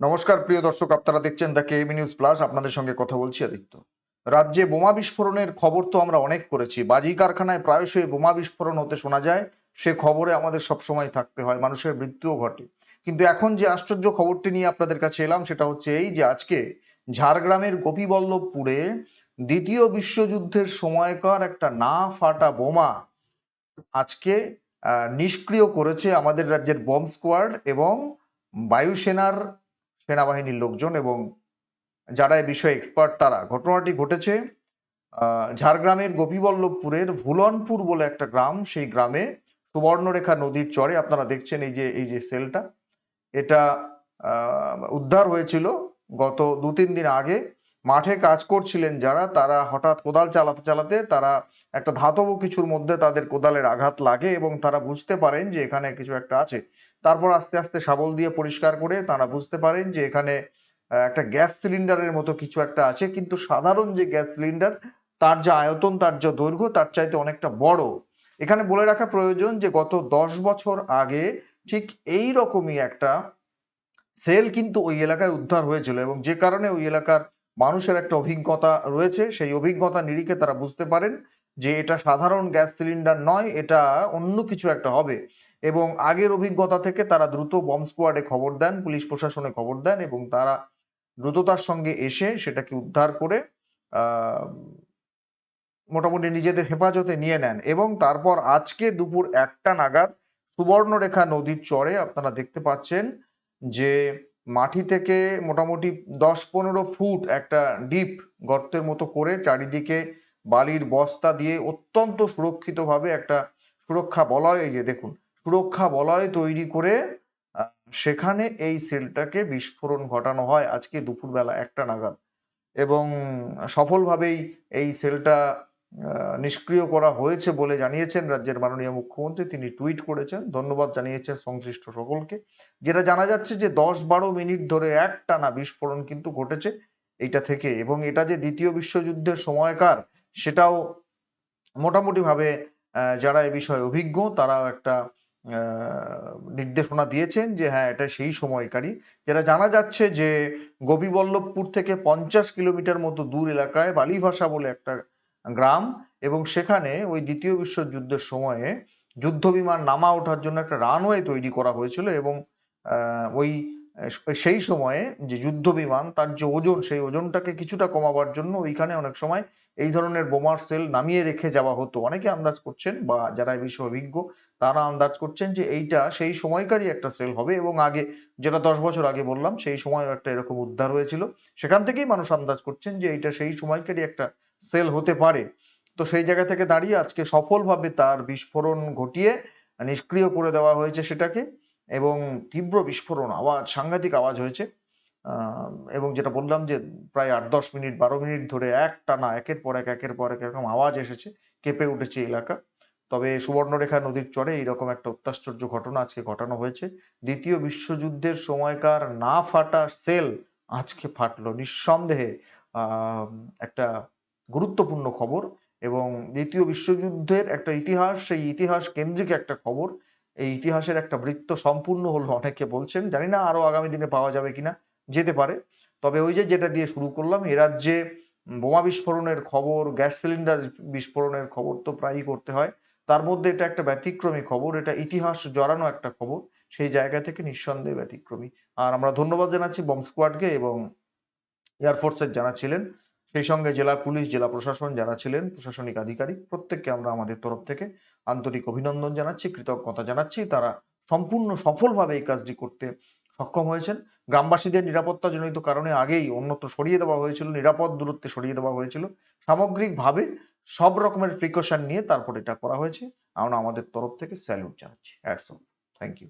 নমস্কার, প্রিয় দর্শক, আপনারা দেখছেন দ্য কেএবি নিউজ প্লাস আপনাদের সঙ্গে কথা বলছি আদিত্য। রাজ্যে বোমা বিস্ফোরণের খবর তো আমরা অনেক করেছি। বাজি কারখানায় প্রায়শই বোমা বিস্ফোরণ হতে শোনা যায়। সে খবরে আমাদের সবসময় থাকতে হয়, মানুষের মৃত্যুও ঘটে। কিন্তু এখন যে আশ্চর্য খবরটি নিয়ে আপনাদের কাছে এলাম, সেটা হচ্ছে এই যে আজকে ঝাড়গ্রামের গোপীবল্লভপুরে দ্বিতীয় বিশ্বযুদ্ধের সময়কার একটা না ফাটা বোমা আজকে নিষ্ক্রিয় করেছে আমাদের রাজ্যের বম্ব স্কোয়াড এবং বায়ুসেনার সেনাবাহিনীর লোকজন এবং যারা এ বিষয়ে এক্সপার্ট তারা। ঘটনাটি ঘটেছে ঝাড়গ্রামের গোপীবল্লভপুরের ভুলনপুর বলে একটা গ্রাম। সেই গ্রামে সুবর্ণরেখা নদীর চরে, আপনারা দেখছেন এই যে এই যে সেলটা, এটা উদ্ধার হয়েছিল গত দু তিন দিন আগে। মাঠে কাজ করছিলেন যারা, তারা হঠাৎ কোদাল চালাতে চালাতে তারা একটা ধাতব কিছুর মধ্যে তাদের কোদালের আঘাত লাগে এবং তারা বুঝতে পারেন যে এখানে কিছু একটা আছে। তারপর আস্তে আস্তে শাবল দিয়ে পরিষ্কার করে তারা বুঝতে পারেন যে এখানে একটা গ্যাস সিলিন্ডারের মতো কিছু একটা আছে। কিন্তু সাধারণ যে গ্যাস সিলিন্ডার, তার যা আয়তন, তার যা দৈর্ঘ্য, তার চাইতে অনেকটা বড়। এখানে বলে রাখা প্রয়োজন যে গত দশ বছর আগে ঠিক এই রকমই একটা সেল কিন্তু ওই এলাকায় উদ্ধার হয়েছিল এবং যে কারণে ওই এলাকার মানুষের একটা অভিজ্ঞতা রয়েছে, সেই অভিজ্ঞতা নিরিখে তারা বুঝতে পারেন যে এটা সাধারণ গ্যাস সিলিন্ডার নয়, এটা অন্য কিছু একটা হবে। এবং আগের অভিজ্ঞতা থেকে তারা দ্রুত বম্ব স্কোয়াডে খবর দেন, পুলিশ প্রশাসনে খবর দেন এবং তারা দ্রুততার সঙ্গে এসে সেটাকে উদ্ধার করে মোটামুটি নিজেদের হেফাজতে নিয়ে নেন। এবং তারপর আজকে দুপুর একটা নাগাদ সুবর্ণরেখা নদীর চরে আপনারা দেখতে পাচ্ছেন যে মাটি থেকে মোটামুটি দশ পনেরো ফুট একটা ডিপ গর্তের মতো করে চারিদিকে বালির বস্তা দিয়ে অত্যন্ত সুরক্ষিতভাবে একটা সুরক্ষা বলয়, এই যে দেখুন, সুরক্ষা বলয় তৈরি করে সেখানে এই সেলটাকে বিস্ফোরণ ঘটানো হয় আজকে দুপুরবেলা একটা নাগাদ। এবং সফলভাবেই এই সেলটা নিষ্ক্রিয় করা হয়েছে বলে জানিয়েছেন রাজ্যের মাননীয় মুখ্যমন্ত্রী। তিনি টুইট করেছেন। ধন্যবাদ জানিয়েছেন সংশ্লিষ্ট সকলকে। যেটা জানা যাচ্ছে যে দশ বারো মিনিট ধরে একটানা বিস্ফোরণ কিন্তু ঘটেছে এটা থেকে। এবং এটা যে দ্বিতীয় বিশ্বযুদ্ধের সময়কার সেটাও মোটামুটি ভাবে যারা এ বিষয়ে অভিজ্ঞ, তারাও একটা নির্দেশনা দিয়েছেন যে হ্যাঁ এটা সেই সময়কারী যেটা জানা যাচ্ছে যে গোপীবল্লভপুর থেকে পঞ্চাশ কিলোমিটার মতো দূর এলাকায় বালিভাষা বলে একটা গ্রাম এবং সেখানে ওই দ্বিতীয় বিশ্বযুদ্ধের সময়ে যুদ্ধ বিমান নামা ওঠার জন্য একটা রানওয়ে তৈরি করা হয়েছিল এবং ওই সেই সময়ে যে যুদ্ধ বিমান, তার যে ওজন, সেই ওজনটাকে কিছুটা কমাবার জন্য ওইখানে অনেক সময় এই ধরনের বোমার সেল নামিয়ে রেখে যাওয়া হতো। অনেকে আন্দাজ করছেন বা যারা এই বিষয়ে অভিজ্ঞ, তারা আন্দাজ করছেন যে এইটা সেই সময়কারই একটা সেল হবে এবং আগে, যেটা দশ বছর আগে বললাম, সেই সময় একটা এরকম উদ্ধার হয়েছিল। সেখান থেকেই মানুষ আন্দাজ করছেন যে এইটা সেই সময়কারই একটা সেল হতে পারে। তো সেই জায়গা থেকে দাঁড়িয়ে আজকে সফলভাবে তার বিস্ফোরণ ঘটিয়ে নিষ্ক্রিয় করে দেওয়া হয়েছে সেটাকে। এবং তীব্র বিস্ফোরণ আওয়াজ সাংঘাতিক আওয়াজ হয়েছে। এবং যেটা বললাম যে প্রায় আট, দশ মিনিট, বারো মিনিট ধরে এক টানা একের পর এক, একের পর এক এরকম আওয়াজ এসেছে, কেঁপে উঠেছে এলাকা। তবে সুবর্ণরেখা নদীর চরে এইরকম একটা অত্যাশ্চর্য ঘটনা আজকে ঘটানো হয়েছে। দ্বিতীয় বিশ্বযুদ্ধের সময়কার না ফাটা সেল আজকে ফাটলো। নিঃসন্দেহে একটা গুরুত্বপূর্ণ খবর এবং দ্বিতীয় বিশ্বযুদ্ধের একটা ইতিহাস, সেই ইতিহাস কেন্দ্রিক একটা খবর। এই ইতিহাসের একটা বৃত্ত সম্পূর্ণ হলো, অনেকে বলছেন, জানি না আরও আগামী দিনে পাওয়া যাবে কিনা, যেতে পারে। তবে ওই যে যেটা দিয়ে শুরু করলাম, এ রাজ্যে বোমা বিস্ফোরণের খবর, গ্যাস সিলিন্ডার বিস্ফোরণের খবর তো প্রায়ই করতে হয়। তার মধ্যে এটা একটা ব্যতিক্রমী খবর, এটা ইতিহাস জড়ানো একটা খবর, সেই জায়গা থেকে নিঃসন্দেহে ব্যতিক্রমী। আর আমরা ধন্যবাদ জানাচ্ছি বম্ব স্কোয়াডকে এবং এয়ারফোর্সের যারা ছিলেন সেই সঙ্গে জেলা পুলিশ, জেলা প্রশাসন যারা ছিলেন, প্রশাসনিক আধিকারিক, প্রত্যেককে আমরা আমাদের তরফ থেকে আন্তরিক অভিনন্দন জানাচ্ছি, কৃতজ্ঞতা জানাচ্ছি। তারা সম্পূর্ণ সফলভাবে এই কাজটি করতে সক্ষম হয়েছেন। গ্রামবাসীদের নিরাপত্তা জনিত কারণে আগেই অন্যত্র সরিয়ে দেওয়া হয়েছিল, নিরাপদ দূরত্বে সরিয়ে দেওয়া হয়েছিল। সামগ্রিকভাবে সব রকমের প্রিকশন নিয়ে তারপর এটা করা হয়েছে। আমরা আমাদের তরফ থেকে স্যালুট জানাচ্ছি। Thank you